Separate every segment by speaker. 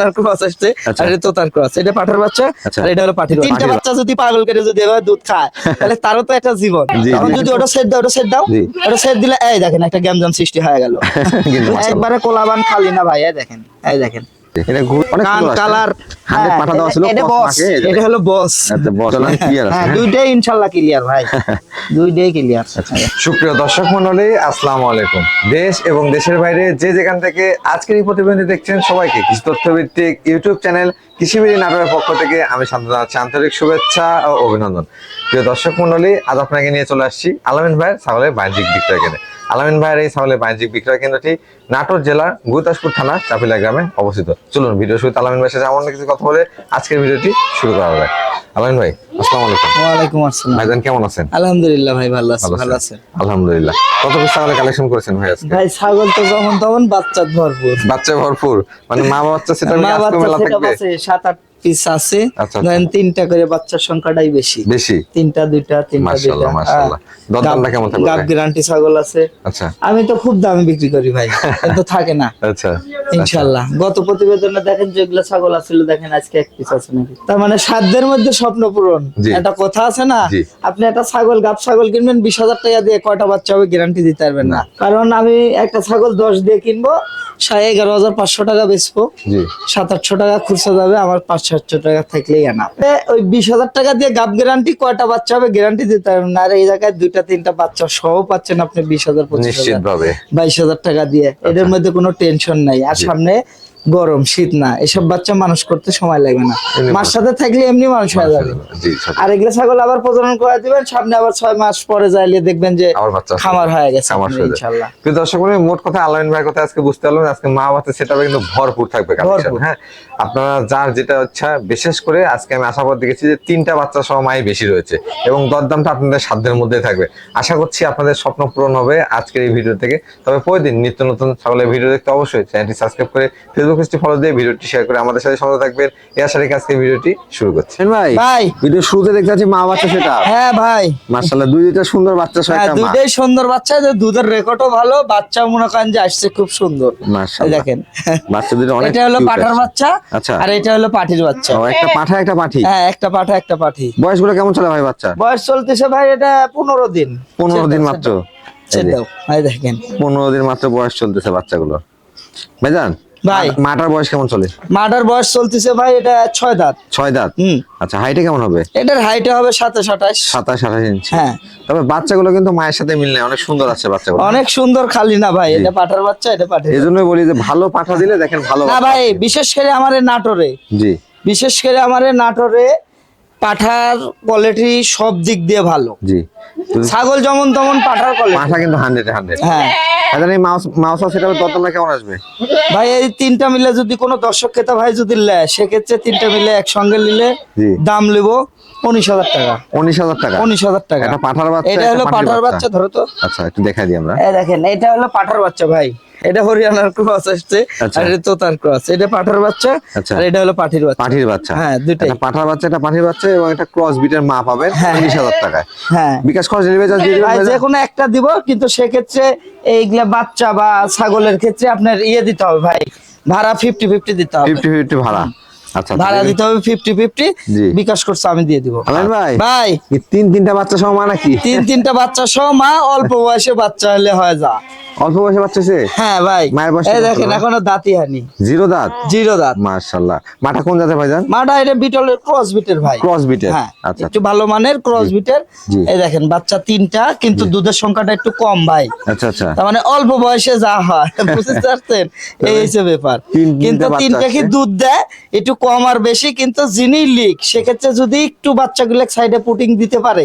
Speaker 1: হরিয়ানার ক্রস আসছে
Speaker 2: আচ্ছা।
Speaker 1: আর এটা তোতার ক্রস এটা পাঠার বাচ্চা
Speaker 2: আচ্ছা।
Speaker 1: আর এটা হলো পাঠির তিনটা বাচ্চা যদি পাগল করে যদি এভাবে দুধ খায় তাহলে তারও তো একটা জীবন তখন যদি ওটা সেট দাও ওটা সেট দাও। ওটা সেট দিলে এই দেখেন একটা গ্যামজাম সৃষ্টি হয়ে গেল। একবারে কোলাবান খালি না ভাই এই দেখেন এই দেখেন
Speaker 2: এটা অনেক
Speaker 1: কান
Speaker 2: সুন্দর আসছে।
Speaker 1: কালার
Speaker 2: হান্ড্রেড পাঠা দেওয়া ছিল
Speaker 1: এটা বস
Speaker 2: মাকে, এই যে
Speaker 1: এটা হলো বস
Speaker 2: আচ্ছা, boss, চলান clear
Speaker 1: হ্যাঁ
Speaker 2: হ্যাঁ?
Speaker 1: দুইটাই ইনশাআল্লাহ ক্লিয়ার ভাই। দুইটাই ক্লিয়ার
Speaker 3: সুপ্রিয় দর্শক মন্ডলী আসসালামু আলাইকুম। দেশ এবং দেশের বাইরে যে যেখান থেকে আজকের এই প্রতিবেদনটি দেখছেন সবাইকে কৃষি তথ্যভিত্তিক ইউটিউব চ্যানেল কৃষিবিড়ি নাটোরের পক্ষ থেকে আমি আন্তরিক শুভেচ্ছা ও অভিনন্দন। প্রিয় দর্শক মন্ডলী আজ আপনাকে নিয়ে চলে আসছি আলামিন ভাইয়ের ছাগলের বাণিজ্যিক বিক্রয় কেন্দ্রে। আলামিন ভাইয়ের এই ছাগলের বাণিজ্যিক বিক্রয় কেন্দ্রটি নাটোর জেলার গুরুদাসপুর থানা চাপিলা গ্রামে অবস্থিত। চলুন ভিডিও শুরুতে আলামিন ভাইয়ের সাথে এমন কিছু কথা বলে আজকের ভিডিওটি শুরু করা যায় আলামিন ভাই আসসালামু আলাইকুম।
Speaker 1: ওয়ালাইকুম আসসালাম।
Speaker 3: ভাইজান কেমন আছেন?
Speaker 1: আলহামদুলিল্লাহ ভাই ভালো আছি
Speaker 3: ভালো আছেন? আলহামদুলিল্লাহ। কত পিস ছাগলের কালেকশন করেছেন ভাই আজকে?
Speaker 1: ভাই ছাগল তো যখন তখন বাচ্চা ভরপুর।
Speaker 3: বাচ্চা ভরপুর। মানে মা বাচ্চা সেটা মেলা থাকবে?
Speaker 1: সাত আট পিস আছে।
Speaker 3: আচ্ছা,
Speaker 1: ধরেন তিনটা করে বাচ্চার সংখ্যাটাই বেশি।
Speaker 3: বেশি?
Speaker 1: তিনটা দুইটা তিনটা দুইটা।
Speaker 3: মাশাআল্লাহ। কেমন থাকবে
Speaker 1: গাব গ্যারান্টি ছাগল আছে।
Speaker 3: আচ্ছা।
Speaker 1: আমি তো খুব দামে বিক্রি করি ভাই কিন্তু থাকে না।
Speaker 3: আচ্ছা।
Speaker 1: ইনশাল্লাহ। গত প্রতিবেদনে দেখেন যেগুলো ছাগল আছিল দেখেন আজকে এক পিস আছে নাকি। তার মানে সাধ্যের মধ্যে স্বপ্ন পূরণ। একটা কথা আছে না? আপনি একটা ছাগল গাব ছাগল কিনবেন বিশ হাজার টাকা দিয়ে কয়টা বাচ্চা হবে গ্যারান্টি দিতে পারবেন না। কারণ আমি একটা ছাগল দশ দিয়ে কিনবো সাড়ে এগারো হাজার পাঁচশো টাকা বেচবো। সাত আটশো টাকা খুচরা যাবে আমার পাঁচ সাতশো টাকা থাকলেই আনা। ওই বিশ হাজার টাকা দিয়ে গাব গ্যারান্টি কয়টা বাচ্চা হবে গ্যারান্টি দিতে পারবেন না। আর এই জায়গায় দুইটা তিনটা বাচ্চা সহ পাচ্ছেন আপনি বিশ হাজার পঁচিশ হাজার বাইশ হাজার টাকা দিয়ে। এদের মধ্যে কোনো টেনশন নাই। আর সামনে গরম শীত না এসব বাচ্চা মানুষ করতে সময় লাগবে না। মার সাথে থাকলে এমনি মানুষ হয়ে যাবে। আর এগুলো ছাগল আবার প্রজনন করে দিবেন সামনে আবার ছয় মাস পরে যাইলে দেখবেন যে। খামার হয়ে গেছে। ইনশাল্লাহ।
Speaker 3: প্রিয় দর্শক মনে মোট কথা আলামিন ভাইয়ের কথা আজকে বুঝতে পারলাম আজকে মা বাচ্চা সেটা কিন্তু ভরপুর থাকবে হ্যাঁ? আপনারা যার যেটা ইচ্ছা বিশেষ করে আজকে আমি আশা করে দেখেছি যে তিনটা বাচ্চা সহ মাই বেশি রয়েছে এবং দরদামটা আপনাদের সাধ্যের মধ্যে থাকবে। আশা করছি আপনাদের স্বপ্ন পূরণ হবে আজকের এই ভিডিও থেকে। তবে প্রতিদিন নিত্য নতুন ছাগলের ভিডিও দেখতে অবশ্যই চ্যানেলটি সাবস্ক্রাইব করে ফেসবুক পেজটি ফলো দিয়ে ভিডিওটি শেয়ার করে আমাদের সাথে সঙ্গে থাকবেন। এই আশা রেখে আজকে ভিডিওটি শুরু করছি।
Speaker 2: ভাই
Speaker 1: ভাই।
Speaker 2: ভিডিও শুরুতে দেখতে পাচ্ছি মা বাচ্চা সেটা।
Speaker 1: হ্যাঁ ভাই।
Speaker 2: মার্শাল্লাহ দুই দুইটা সুন্দর বাচ্চা সহ
Speaker 1: হ্যাঁ
Speaker 2: একটা মা।
Speaker 1: দুইটাই সুন্দর বাচ্চা যে দুধের রেকর্ডও ভালো বাচ্চা মনে করেন যে আসছে খুব সুন্দর। এই
Speaker 2: মার্শাল্লাহ
Speaker 1: দেখেন।
Speaker 2: বাচ্চা দুটো অনেক
Speaker 1: এটা হলো পাঠার বাচ্চা
Speaker 2: আচ্ছা।
Speaker 1: আর এটা হলো পাঠির বাচ্চা।
Speaker 2: ও, একটা পাঠা একটা পাঠি?
Speaker 1: হ্যাঁ একটা পাঠা একটা পাঠি।
Speaker 2: বয়সগুলো কেমন চলে ভাই বাচ্চা?
Speaker 1: বয়স চলতেছে ভাই এটা পনেরো দিন।
Speaker 2: পনেরো দিন মাত্র।
Speaker 1: দাও। ভাই দেখেন।
Speaker 2: পনেরো দিন মাত্র বয়স চলতেছে বাচ্চাগুলো ভাইজান
Speaker 1: ভাই।
Speaker 2: মাটার বয়স কেমন চলে?
Speaker 1: মাটার বয়স চলতেছে ভাই এটা ছয় দাঁত।
Speaker 2: ছয় দাঁত?
Speaker 1: হুম।
Speaker 2: আচ্ছা হাইটে কেমন হবে?
Speaker 1: এটার হাইটে হবে সাতাশ আঠাশ।
Speaker 2: সাতাশ আঠাশ ইঞ্চি
Speaker 1: হ্যাঁ।
Speaker 2: তবে বাচ্চাগুলো কিন্তু মায়ের সাথে মিল নেই অনেক সুন্দর আছে বাচ্চাগুলো।
Speaker 1: অনেক সুন্দর খালি না ভাই এটা পাঠার বাচ্চা এটা পাঠে
Speaker 2: এই জন্যই বলি যে ভালো পাঠা দিলে দেখেন ভালো
Speaker 1: না ভাই বিশেষ করে আমার এই নাটোরে।
Speaker 2: জি।
Speaker 1: বিশেষ করে আমার নাটোরে পাঠার কোয়ালিটি সব দিক দিয়ে ভালো।
Speaker 2: জি।
Speaker 1: ছাগল যেমন তেমন পাঠার কোয়ালিটি
Speaker 2: পাঠা কিন্তু হান্ড্রেড হান্ড্রেড
Speaker 1: হ্যাঁ।
Speaker 2: এখন এই মাউস মাউস সেটা দরদামটা কেমন আসবে?
Speaker 1: ভাই এই তিনটা মিলে যদি কোনো দর্শক ক্রেতা ভাই যদি নেয় সেক্ষেত্রে তিনটা মিলে একসঙ্গে নিলে দাম নেব উনিশ হাজার টাকা।
Speaker 2: উনিশ হাজার টাকা?
Speaker 1: উনিশ হাজার টাকা।
Speaker 2: একটা পাঠার বাচ্চা,
Speaker 1: এটা হলো
Speaker 2: পাঠার বাচ্চা।
Speaker 1: ধরো তো।
Speaker 2: আচ্ছা একটু দেখাই দিই আমরা।
Speaker 1: এই দেখেন এটা হলো পাঠার বাচ্চা ভাই। এটা হরিয়ানার ক্রস আসছে
Speaker 2: আচ্ছা।
Speaker 1: আর এটা তোতার ক্রস। এটা পাঠার বাচ্চা
Speaker 2: আচ্ছা।
Speaker 1: আর এটা হলো পাঠির বাচ্চা।
Speaker 2: পাঠির বাচ্চা।
Speaker 1: হ্যাঁ, দুইটাই।
Speaker 2: পাঠার বাচ্চা একটা পাঠির বাচ্চা এবং একটা ক্রস বিটের মা পাবেন
Speaker 1: হ্যাঁ।
Speaker 2: উনিশ হাজার টাকায়।
Speaker 1: হ্যাঁ।
Speaker 2: বিকাশ খরচ দিয়ে
Speaker 1: ভাই যে কোনো একটা দিব কিন্তু সেক্ষেত্রে এইগুলা বাচ্চা বা ছাগলের ক্ষেত্রে আপনার ইয়ে দিতে হবে ভাই ভাড়া ফিফটি ফিফটি দিতে হবে।
Speaker 2: ফিফটি ফিফটি ভাড়া। আচ্ছা
Speaker 1: ভাড়া দিতে হবে ফিফটি ফিফটি বিকাশ করছে আমি দিয়ে দিব।
Speaker 2: ভাই
Speaker 1: ভাই।
Speaker 2: তিন তিনটা বাচ্চা সহ মা নাকি?
Speaker 1: তিন তিনটা বাচ্চা সহ মা অল্প বয়সে বাচ্চা হলে হয় যা
Speaker 2: অল্প বয়সে বাচ্চা
Speaker 1: হ্যাঁ ভাই।
Speaker 2: মায়ের বয়স
Speaker 1: এই দেখেন এখনও দাঁতই হানি
Speaker 2: জিরো দাঁত?
Speaker 1: জিরো দাঁত।
Speaker 2: মাটা কোন জাতের ভাইজান?
Speaker 1: মাটা এটা বিটলের ক্রস বিটের ভাই।
Speaker 2: ক্রস বিটের
Speaker 1: হ্যাঁ
Speaker 2: আচ্ছা।
Speaker 1: একটু ভালো মানের ক্রস বিটের এই দেখেন বাচ্চা তিনটা কিন্তু দুধের সংখ্যাটা একটু কম ভাই।
Speaker 2: আচ্ছা আচ্ছা।
Speaker 1: তার মানে অল্প বয়সে যা হয় বুঝতে পারছেন এই হচ্ছে ব্যাপার। কিন্তু তিনটা কি দুধ দেয়? একটু কম আর বেশি কিন্তু যিনি লিক সেক্ষেত্রে যদি একটু বাচ্চাগুলো সাইডে পুটিং দিতে পারে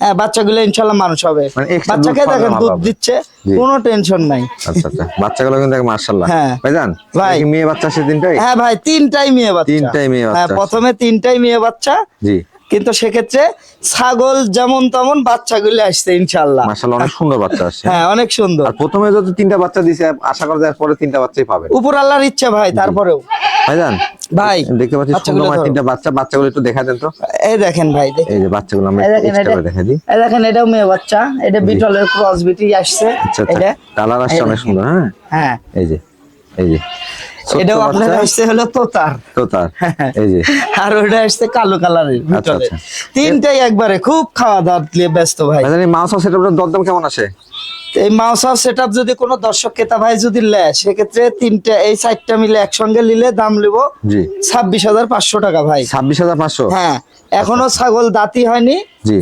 Speaker 1: হ্যাঁ বাচ্চাগুলো ইনশাল্লাহ মানুষ হবে।
Speaker 2: মানে
Speaker 1: বাচ্চাকে দেখেন দুধ দিচ্ছে কোনো টেনশন নাই।
Speaker 2: আচ্ছা আচ্ছা। বাচ্চাগুলো কিন্তু মার্শাল্লাহ
Speaker 1: হ্যাঁ।
Speaker 2: ভাইজান
Speaker 1: ভাই।
Speaker 2: মেয়ে বাচ্চা সে তিনটাই
Speaker 1: হ্যাঁ ভাই তিনটাই মেয়ে বাচ্চা।
Speaker 2: তিনটাই মেয়ে
Speaker 1: হ্যাঁ
Speaker 2: বাচ্চা।
Speaker 1: প্রথমে তিনটাই মেয়ে বাচ্চা।
Speaker 2: জি।
Speaker 1: কিন্তু সেক্ষেত্রে ছাগল যেমন তেমন বাচ্চাগুলো আসছে ইনশাল্লাহ
Speaker 2: অনেক সুন্দর বাচ্চা আসছে।
Speaker 1: হ্যাঁ অনেক সুন্দর।
Speaker 2: আর প্রথমে যত তিনটা বাচ্চা দিছে আশা করা যায় পরে তিনটা বাচ্চাই পাবেন।
Speaker 1: উপর আল্লাহর ইচ্ছা ভাই তারপরেও।
Speaker 2: ভাইজান
Speaker 1: ভাই
Speaker 2: দেখতে পাচ্ছি
Speaker 1: বাচ্চাগুলো
Speaker 2: সুন্দর মায়ের তিনটা বাচ্চা বাচ্চাগুলো একটু দেখা দেন তো।
Speaker 1: এই দেখেন ভাই দেখেন।
Speaker 2: এই যে বাচ্চাগুলো আমরা এক্সট্রা দেখা দিই।
Speaker 1: এই দেখেন এটাও মেয়ে বাচ্চা এটা বিটলের ক্রস বিটি আসছে
Speaker 2: আচ্ছা
Speaker 1: এটা।
Speaker 2: আচ্ছা কালার আসছে অনেক সুন্দর হ্যাঁ?
Speaker 1: হ্যাঁ।
Speaker 2: এই যে এই যে।
Speaker 1: এটাও আপনার আসছে হলো তোতার।
Speaker 3: তোতার এই যে।
Speaker 1: আর ওটা আসছে কালো কালারের ভিতরে।
Speaker 3: আচ্ছা।
Speaker 1: তিনটাই একবারে খুব খাওয়া দাওয়া ব্যস্ত ভাই।
Speaker 3: মানে এই আছে সেটআপটার দরদাম কেমন আসে
Speaker 1: এই মাউস হাউস সেট যদি কোনো দর্শক ক্রেতা ভাই যদি নেয় সেক্ষেত্রে তিনটা এই চারটা মিলে একসঙ্গে নিলে দাম নেব ছাব্বিশ হাজার পাঁচশো টাকা ভাই।
Speaker 3: ছাব্বিশ হাজার পাঁচশো?
Speaker 1: হ্যাঁ। এখনও ছাগল দাঁতই হয়নি।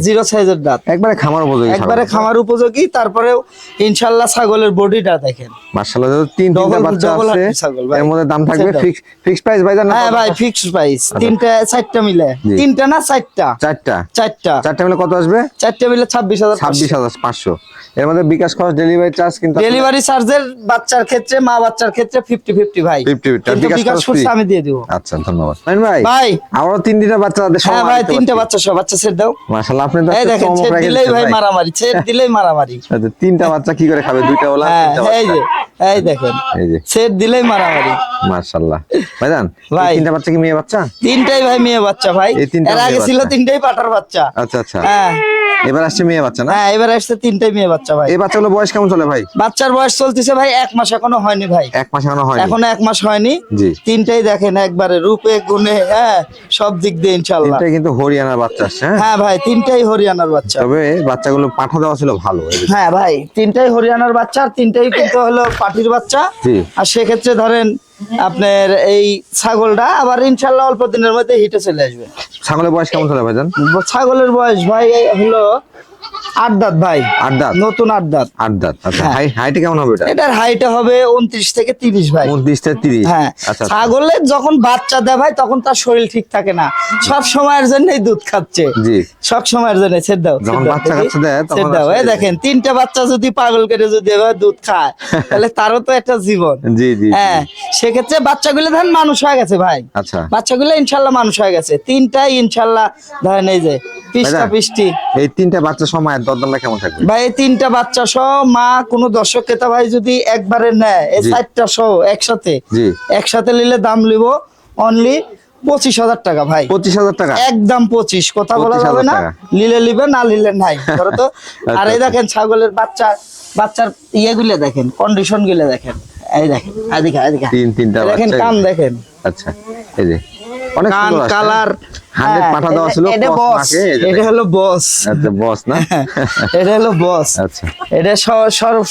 Speaker 1: জিরো সাইজের দাঁত।
Speaker 3: একবারে খামার উপযোগী
Speaker 1: একবারে খামার উপযোগী তারপরেও ইনশাল্লাহ ছাগলের বডিটা দেখেন।
Speaker 3: মার্শাল্লাহ তিন তিনটা বাচ্চা আছে।
Speaker 1: ভাই।
Speaker 3: এর মধ্যে দাম থাকবে ফিক্স ফিক্স প্রাইস ভাইজান না
Speaker 1: হ্যাঁ ভাই ফিক্স প্রাইস তিনটা চারটা মিলে। তিনটা না চারটা?
Speaker 3: চারটা।
Speaker 1: চারটা।
Speaker 3: চারটা মিলে কত আসবে?
Speaker 1: চারটা মিলে ছাব্বিশ হাজার
Speaker 3: ছাব্বিশ হাজার পাঁচশো। এর মধ্যে বিকাশ খরচ ডেলিভারি চার্জ কিন্তু
Speaker 1: ডেলিভারি চার্জের বাচ্চার ক্ষেত্রে মা বাচ্চার ক্ষেত্রে ফিফটি ফিফটি ভাই
Speaker 3: 50-50
Speaker 1: কিন্তু
Speaker 3: বিকাশ
Speaker 1: বিকাশ
Speaker 3: খরচ
Speaker 1: আমি দিয়ে দিব।
Speaker 3: আচ্ছা ধন্যবাদ। ভাই
Speaker 1: ভাই।
Speaker 3: আবারও তিন দিনের বাচ্চাদের
Speaker 1: হ্যাঁ ভাই তিনটা বাচ্চা সব বাচ্চা সেট দাও।
Speaker 3: মাশাআল্লাহ আপনি তো
Speaker 1: এই দেখেন সেট দিলেই ভাই। মারামারি সেট দিলেই মারামারি।
Speaker 3: আচ্ছা, তিনটা বাচ্চা কি করে খাবে? দুইটা ওলা
Speaker 1: হ্যাঁ
Speaker 3: তিনটা
Speaker 1: এই যে এই দেখেন
Speaker 3: এই যে।
Speaker 1: সেট দিলেই মারামারি।
Speaker 3: মাশাআল্লাহ। ভাইজান তিনটা বাচ্চা কি মেয়ে বাচ্চা?
Speaker 1: তিনটাই ভাই মেয়ে বাচ্চা ভাই। এর আগে ছিল তিনটাই পাটার বাচ্চা।
Speaker 3: আচ্ছা আচ্ছা।
Speaker 1: হ্যাঁ।
Speaker 3: এবার আসছে মেয়ে বাচ্চা না?
Speaker 1: হ্যাঁ এবার আসছে তিনটাই মেয়ে বাচ্চা ভাই।
Speaker 3: এই বাচ্চাগুলো বয়স কেমন চলে ভাই?
Speaker 1: বাচ্চার বয়স চলতেছে ভাই এক মাস এখনও হয়নি ভাই।
Speaker 3: এক মাস এখনও হয়নি।
Speaker 1: এখনও এক মাস হয়নি।
Speaker 3: জি।
Speaker 1: তিনটাই দেখেন একবারে রূপে গুণে হ্যাঁ সব দিক দিয়ে ইনশাল্লাহ
Speaker 3: এটা কিন্তু হরিয়ানার বাচ্চা আসছে হ্যাঁ?
Speaker 1: হ্যাঁ ভাই তিনটাই হরিয়ানার বাচ্চা।
Speaker 3: তবে বাচ্চাগুলো পাঠা দেওয়া ছিল ভালো
Speaker 1: হ্যাঁ ভাই তিনটাই হরিয়ানার বাচ্চা আর তিনটাই কিন্তু হলো পাটির বাচ্চা। আর সেক্ষেত্রে ধরেন আপনার এই ছাগলটা আবার ইনশাল্লাহ অল্প দিনের মধ্যে হিটে চলে আসবে।
Speaker 3: ছাগলের বয়স কেমন চলে ভাইজান?
Speaker 1: ছাগলের বয়স ভাই হলো আট দাঁত ভাই।
Speaker 3: আট দাঁত
Speaker 1: নতুন দাঁত
Speaker 3: আট আচ্ছা।
Speaker 1: হ্যাঁ।
Speaker 3: হাই হাইটে কেমন হবে এটা?
Speaker 1: এটার হাইটে হবে উনত্রিশ থেকে তিরিশ ভাই।
Speaker 3: উনত্রিশ থেকে তিরিশ।
Speaker 1: হ্যাঁ।
Speaker 3: আচ্ছা আচ্ছা।
Speaker 1: ছাগলের যখন বাচ্চা দেয় ভাই তখন তার শরীর ঠিক থাকে না। সব সময়ের জন্যই দুধ খাচ্ছে।
Speaker 3: জি।
Speaker 1: সব সময়ের জন্য ছেড়ে দাও
Speaker 3: যখন বাচ্চা কাচ্চা দেয়, তখন
Speaker 1: দাও। এই দেখেন তিনটা বাচ্চা যদি পাগল করে যদি এভাবে দুধ খায় তাহলে তারও তো একটা জীবন।
Speaker 3: জি জি।
Speaker 1: হ্যাঁ। সেক্ষেত্রে বাচ্চাগুলো ধরেন মানুষ হয়ে গেছে ভাই।
Speaker 3: আচ্ছা।
Speaker 1: বাচ্চাগুলো ইনশাল্লাহ মানুষ হয়ে গেছে। তিনটাই ইনশাল্লাহ ধরেন এই যে পিসটা
Speaker 3: ভাইরা,
Speaker 1: পিসটি
Speaker 3: এই তিনটা বাচ্চা সময় দরদামটা কেমন থাকবে?
Speaker 1: ভাই এই তিনটা বাচ্চা সহ মা কোনো দর্শক ক্রেতা ভাই যদি একবারে নেয় এই চারটা সহ একসাথে
Speaker 3: জি।
Speaker 1: একসাথে নিলে দাম নিব অনলি পঁচিশ হাজার টাকা ভাই।
Speaker 3: পঁচিশ হাজার টাকা?
Speaker 1: একদম পঁচিশ কথা বলা যাবে না। নিলে নিবে না নিলে নাই ধরো তো। আর এই
Speaker 3: আচ্ছা।
Speaker 1: দেখেন ছাগলের বাচ্চা বাচ্চার ইয়েগুলো দেখেন কন্ডিশনগুলো দেখেন। এই দেখেন এদিকে এদিকে
Speaker 3: তিন তিনটা
Speaker 1: দেখেন কান দেখেন।
Speaker 3: আচ্ছা এই যে অনেক
Speaker 1: কান কালার
Speaker 3: 100 পাঠা দেওয়া ছিল,
Speaker 1: এটা বস হলো বস
Speaker 3: আচ্ছা বস না?
Speaker 1: এটা হলো বস
Speaker 3: আচ্ছা।
Speaker 1: এটা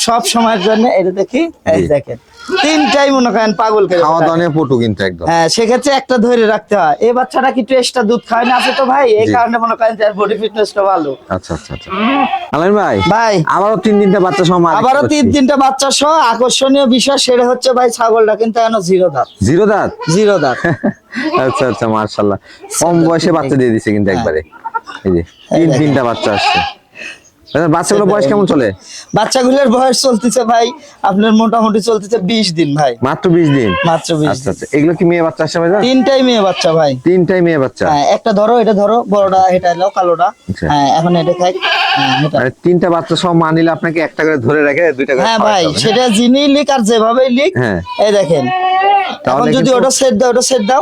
Speaker 1: সব সময়ের জন্য এটা দেখি এই দেখেন। তিনটাই মনে করেন পাগল করে
Speaker 3: খাওয়া দাওয়া নিয়ে পটু কিন্তু একদম।
Speaker 1: হ্যাঁ সেক্ষেত্রে একটা ধরে রাখতে হয়। এই বাচ্চাটা কি টেস্টটা দুধ খায় না আছে তো ভাই? এই কারণে মনে করেন যার বডি ফিটনেসটা ভালো।
Speaker 3: আচ্ছা আচ্ছা আচ্ছা। আলামিন ভাই
Speaker 1: ভাই।
Speaker 3: আবারও তিন তিনটা বাচ্চা সময়
Speaker 1: আবারও তিন তিনটা বাচ্চা সহ আকর্ষণীয় বিষয় সেটা হচ্ছে ভাই ছাগলটা কিন্তু এখনও জিরো দাঁত।
Speaker 3: জিরো দাঁত?
Speaker 1: জিরো দাঁত।
Speaker 3: আচ্ছা আচ্ছা মার্শাল্লাহ কম বয়সে বাচ্চা দিয়ে দিছে কিন্তু একবারে। এই যে তিন তিনটা বাচ্চা আসছে। বাচ্চাগুলোর বয়স কেমন চলে?
Speaker 1: বাচ্চাগুলোর বয়স চলতেছে ভাই আপনার মোটামুটি চলতেছে বিশ দিন ভাই।
Speaker 3: মাত্র বিশ দিন?
Speaker 1: মাত্র বিশ
Speaker 3: আচ্ছা আচ্ছা এগুলো কি মেয়ে বাচ্চা ভাই
Speaker 1: তিনটাই মেয়ে বাচ্চা ভাই।
Speaker 3: তিনটাই মেয়ে বাচ্চা?
Speaker 1: হ্যাঁ একটা ধরো এটা ধরো বড়টা এটা কালোটা।
Speaker 3: আচ্ছা।
Speaker 1: হ্যাঁ এখন এটা খাই হ্যাঁ,
Speaker 3: মানে তিনটা বাচ্চা সব আপনাকে একটা করে ধরে রেখে দুইটা করে
Speaker 1: হ্যাঁ ভাই সেটা যিনি লিখ আর যেভাবেই লিখ
Speaker 3: হ্যাঁ।
Speaker 1: এই দেখেন। এখন যদি ওটা সেট দাও ওটা সেট দাও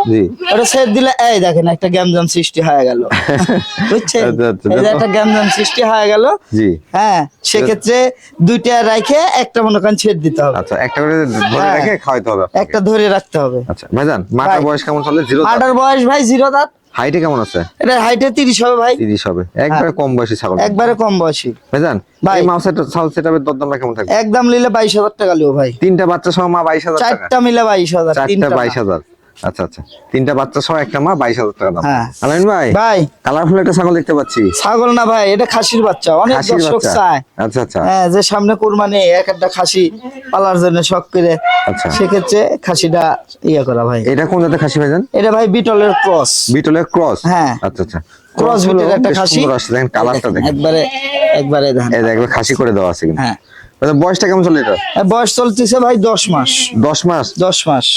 Speaker 1: ওটা সেট দিলে এই দেখেন একটা গ্যামজাম সৃষ্টি হয়ে গেল। বুঝছেন?
Speaker 3: আচ্ছা, আচ্ছা,
Speaker 1: একটা গ্যামজাম সৃষ্টি হয়ে গেল
Speaker 3: জি।
Speaker 1: হ্যাঁ সেক্ষেত্রে দুইটা রাখে একটা মনে করেন ছেদ দিতে হবে।
Speaker 3: আচ্ছা একটা করে ধরে
Speaker 1: হ্যাঁ।
Speaker 3: রেখে খাওয়াইতে হবে
Speaker 1: একটা ধরে রাখতে হবে।
Speaker 3: আচ্ছা ভাইজান মাটার বয়স কেমন চলে? জিরো
Speaker 1: আটার বয়স ভাই জিরো দাঁত।
Speaker 3: হাইটে কেমন আছে?
Speaker 1: এটা হাইটে তিরিশ হবে ভাই।
Speaker 3: তিরিশ হবে। একবারে কম বয়সী ছাগল।
Speaker 1: একবারে কম বয়সী।
Speaker 3: ভাইজান
Speaker 1: ভাই।
Speaker 3: এই মাউসের ছাগল সেটআপের দরদামটা কেমন থাকবে?
Speaker 1: একদম নিলে বাইশ হাজার টাকা লিও ভাই।
Speaker 3: তিনটা বাচ্চা সহ মা বাইশ হাজার টাকা?
Speaker 1: চারটা মিলে বাইশ হাজার
Speaker 3: চারটা
Speaker 1: তিনটা
Speaker 3: বাইশ
Speaker 1: না।
Speaker 3: হাজার। আচ্ছা আচ্ছা। তিনটা বাচ্চা সহ একটা মা বাইশ হাজার টাকা দাম।
Speaker 1: হ্যাঁ।
Speaker 3: ভাই
Speaker 1: ভাই।
Speaker 3: কালারফুল একটা ছাগল দেখতে পাচ্ছি।
Speaker 1: ছাগল না ভাই এটা খাসির বাচ্চা। অনেক দর্শক চায়।
Speaker 3: আচ্ছা আচ্ছা।
Speaker 1: হ্যাঁ যে সামনে কোরবানি এক একটা খাসি পালার জন্য শখ করে।
Speaker 3: আচ্ছা।
Speaker 1: সেক্ষেত্রে খাসিটা ইয়ে করা ভাই।
Speaker 3: এটা কোন জাতের খাসি ভাইজান?
Speaker 1: এটা ভাই বিটলের ক্রস।
Speaker 3: বিটলের ক্রস?
Speaker 1: হ্যাঁ।
Speaker 3: আচ্ছা আচ্ছা।
Speaker 1: ক্রস বিটের একটা খাসি।
Speaker 3: দেখেন কালারটা দেখেন।
Speaker 1: একবারে একবারে দেখেন।
Speaker 3: খাসি করে দেওয়া আছে কিন্তু।
Speaker 1: হ্যাঁ।
Speaker 3: বয়সটা কেমন চলে এটা?
Speaker 1: বয়স চলতেছে ভাই দশ মাস।
Speaker 3: দশ মাস?
Speaker 1: দশ মাস।